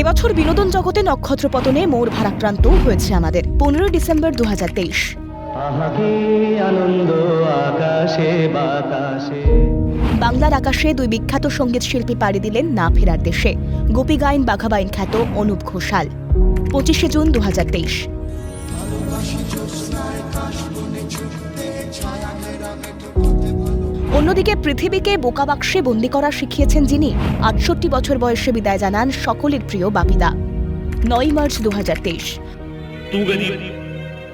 এবছর বিনোদন জগতে নক্ষত্র পতনে মোড় ভারাক্রান্ত হয়েছে আমাদের। পনেরোই ডিসেম্বর দু হাজার তেইশ আনন্দ আকাশে বাতাসে বাংলার আকাশে দুই বিখ্যাত সংগীত শিল্পী পাড়ি দিলেন না ফেরার দেশে। গোপী গাইন বাঘাবাইন খ্যাত অনুপ ঘোষাল। পঁচিশে জুন দু হাজার তেইশ। অন্যদিকে পৃথিবীকে বোকাবাক্সে বন্দি করা শিখিয়েছেন যিনি আটষট্টি বছর বয়সে বিদায় জানান সকলের প্রিয় বাপিদা নয় মার্চ দু হাজার তেইশ तू गरीब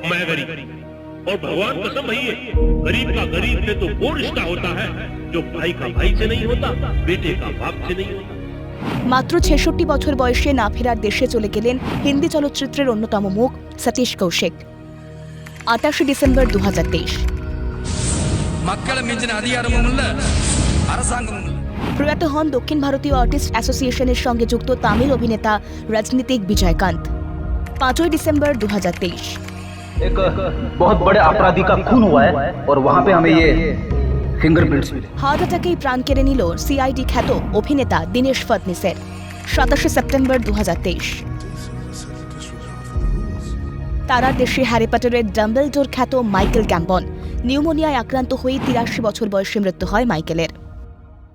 मैं गरीब और भगवान कसम भई है गरीब का गरीब से तो वो रिश्ता होता है जो भाई का भाई से नहीं होता बेटे का बाप से नहीं होता মাত্র ছেষট্টি বছর বয়সে না ফেরার দেশে চলে গেলেন হিন্দি চলচ্চিত্রের অন্যতম মুখ সতীশ কৌশিক আটাশে ডিসেম্বর দু হাজার তেইশ மக்களை மிஞ்சின அதிகாரமும் இல்ல அரசாங்கமும் இல்ல প্রয়াত হন দক্ষিণ ভারতীয় আর্টিস্ট অ্যাসোসিয়েশনের সঙ্গে যুক্ত তামিল অভিনেতা রাজনীতিক বিজয়কান্ত পাঁচই ডিসেম্বর দু হাজার তেইশ एक बहुत बड़े अपराधी का खून हुआ है और वहाँ पे हमें ये फिंगरप्रिंट्स मिले হার্ট অ্যাটাকেই প্রাণ কেড়ে নিল সিআইডি খ্যাত অভিনেতা দীনেশ ফডনিসের সাতাশে সেপ্টেম্বর দু তারার দেশে হ্যারি পটারের ডাম্বেলডোর খ্যাত মাইকেল ক্যাম্পন। নিউমোনিয়ায় আক্রান্ত হয়ে তিরাশি বছর বয়সে মৃত্যু হয় মাইকেলের।